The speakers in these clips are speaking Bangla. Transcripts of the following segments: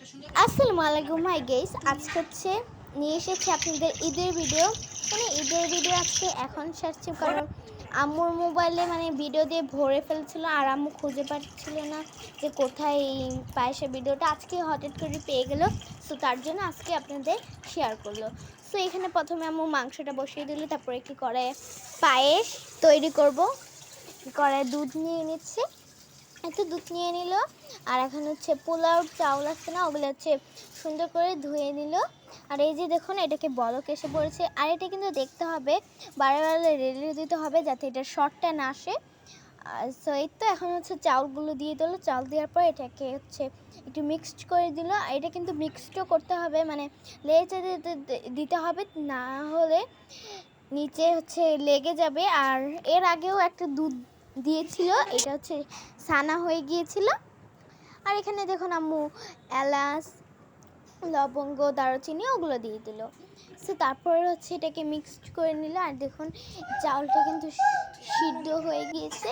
আসসালামু আলাইকুম হাই গেস আজকে হচ্ছে নিয়ে এসেছি আপনাদের ঈদের ভিডিও মানে ঈদের ভিডিও আজকে এখন সারছি কারণ আম্মুর মোবাইলে মানে ভিডিও দিয়ে ভরে ফেলছিল আর আম্মু খুঁজে পাচ্ছিল না যে কোথায় এই পায়েসের ভিডিওটা আজকে হঠাৎ করে পেয়ে গেল সো তার জন্য আজকে আপনাদের শেয়ার করল। সো এখানে প্রথমে আম্মু মাংসটা বসিয়ে দিল, তারপরে কি করে পায়েস তৈরি করব। করে দুধ নিয়ে নিচ্ছে। একটু দুধ নিয়ে নিল। আর এখন হচ্ছে পোলাও, চাউল আছে না, ওগুলো হচ্ছে সুন্দর করে ধুয়ে নিল। আর এই যে দেখুন, এটাকে বলক এসে পড়েছে। আর এটা কিন্তু দেখতে হবে, বারে বারে রেডি দিতে হবে যাতে এটা শর্টটা না আসে। সো এই তো এখন হচ্ছে চাউলগুলো দিয়ে দিল। চাউল দেওয়ার পর এটাকে হচ্ছে একটু মিক্সড করে দিল। আর এটা কিন্তু মিক্সডও করতে হবে মানে লেচে দিতে হবে, না হলে নিচে হচ্ছে লেগে যাবে। আর এর আগেও একটা দুধ দিয়েছিল, এটা হচ্ছে সানা হয়ে গিয়েছিল। আর এখানে দেখুন আম্মু, এলাচ, লবঙ্গ, দারুচিনি ওগুলো দিয়ে দিল। সে তারপর হচ্ছে এটাকে মিক্সড করে নিল, আর দেখুন চাউলটা কিন্তু সিদ্ধ হয়ে গিয়েছে।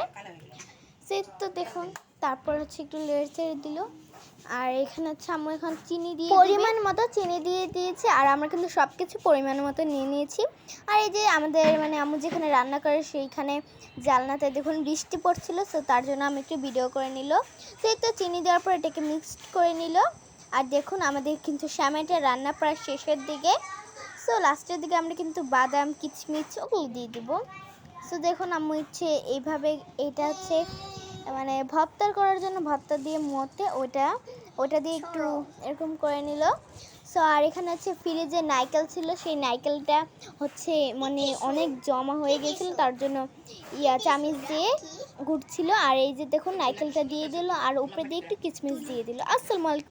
সে তো দেখুন, তারপর হচ্ছে একটু লেড়ে ছেড়ে দিল। আর এখানে হচ্ছে আম্মু এখন চিনি দিয়ে পরিমাণ মতো চিনি দিয়ে দিয়েছি, আর আমরা কিন্তু সব কিছু পরিমাণ মতো নিয়ে নিয়েছি। আর এই যে আমাদের মানে আম্মু যেখানে রান্না করে সেইখানে জালনাতে দেখুন বৃষ্টি পড়ছিল সো তার জন্য আমি একটু ভিডিও করে নিল। সেই তো চিনি দেওয়ার পর এটাকে মিক্সড করে নিল। আর দেখুন আমাদের কিন্তু শ্যামাইটা রান্না প্রায় শেষের দিকে। সো লাস্টের দিকে আমরা কিন্তু বাদাম, কিচমিচ ওগুলো দিয়ে দিব। সো দেখুন আম্মু হচ্ছে এইভাবে এটা হচ্ছে মানে ভর্তার করার জন্য ভর্তা দিয়ে মতে ওটা ওটা দিয়ে একটু এরকম করে নিল। সো আর এখানে হচ্ছে ফ্রিজে নাইকেল ছিল। সেই নাইকেলটা হচ্ছে মানে অনেক জমা হয়ে গেছিল। তার জন্য ইয়া চামিচ দিয়ে ঘুরছিল আর এই যে দেখুন নাইকেলটা দিয়ে দিল। আর উপরে দিয়ে একটু কিচমিচ দিয়ে দিল। আসসালামু আলাইকুম।